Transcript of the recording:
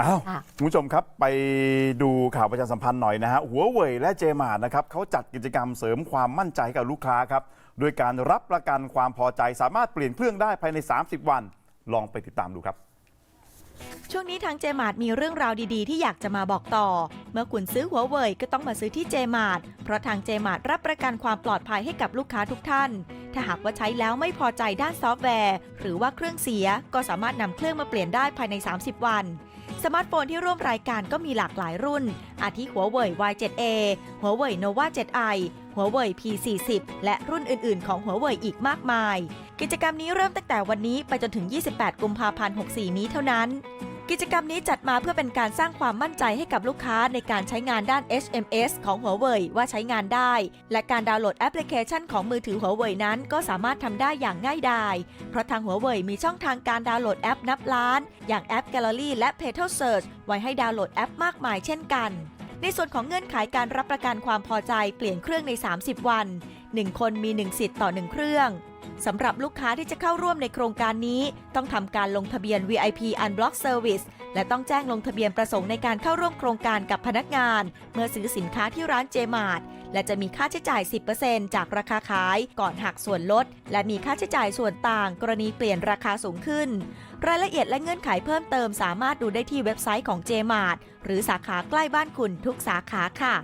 อ้าวค่ะคุณผู้ชมครับไปดูข่าวประชาสัมพันธ์หน่อยนะฮะหัวเว่ยและเจมาร์นะครับเขาจัดกิจกรรมเสริมความมั่นใจให้กับลูกค้าครับโดยการรับประกันความพอใจสามารถเปลี่ยนเครื่องได้ภายใน 30 วัน ลองไปติดตามดูครับ ช่วงนี้ทางเจมาร์มีเรื่องราวดีๆ ที่อยากจะมาบอกต่อ เมื่อคุณซื้อหัวเว่ยก็ต้องมาซื้อที่เจมาร์เพราะทางเจมาร์รับประกันความปลอดภัยให้กับลูกค้าทุกท่านถ้าหากว่าใช้แล้วไม่พอใจด้านซอฟต์แวร์ หรือว่าเครื่องเสียก็สามารถนำเครื่องมาเปลี่ยนได้ภายใน 30 วัน สมาร์ทโฟนที่ร่วมรายการก็มีหลากหลายรุ่น อาทิหัวเว่ย Y7A หัวเว่ย Nova 7i หัวเว่ย P40 และรุ่นอื่นๆ ของหัวเว่ยอีกมากมาย กิจกรรมนี้เริ่มตั้งแต่วันนี้ไปจนถึง 28 กุมภาพันธ์ 64 นี้เท่านั้น กิจกรรมนี้จัดมาเพื่อเป็นการสร้างความมั่นใจให้กับลูกค้าในการใช้งานด้าน HMS ของหัวเว่ยว่าใช้งานได้ และการดาวน์โหลดแอปพลิเคชันของมือถือหัวเว่ยนั้น ก็สามารถทำได้อย่างง่ายดาย เพราะทางหัวเว่ยมีช่องทางการดาวน์โหลดแอปนับล้าน อย่างแอป Gallery และ Petal Search ไว้ให้ดาวน์โหลดแอปมากมายเช่นกัน ในส่วนของเงื่อนไขการรับประกันความพอใจเปลี่ยนเครื่องใน 30 วัน 1 คนมี 1 สิทธิ์ต่อ 1 เครื่อง สำหรับลูกค้าที่จะเข้าร่วมในโครงการนี้ ต้องทำการลงทะเบียน VIP Unblock Service และต้องแจ้งลงทะเบียนประสงค์ในการเข้าร่วมโครงการกับพนักงาน เมื่อซื้อสินค้าที่ร้านเจมาร์และจะมีค่าใช้จ่าย 10%จากราคาขายก่อนหักส่วนลด และมีค่าใช้จ่ายส่วนต่าง กรณีเปลี่ยนราคาสูงขึ้น รายละเอียดและเงื่อนไขเพิ่มเติมสามารถดูได้ที่เว็บไซต์ของ j m a r t หรือสาขาใกล้บ้านคุณทุกสาขาค่ะ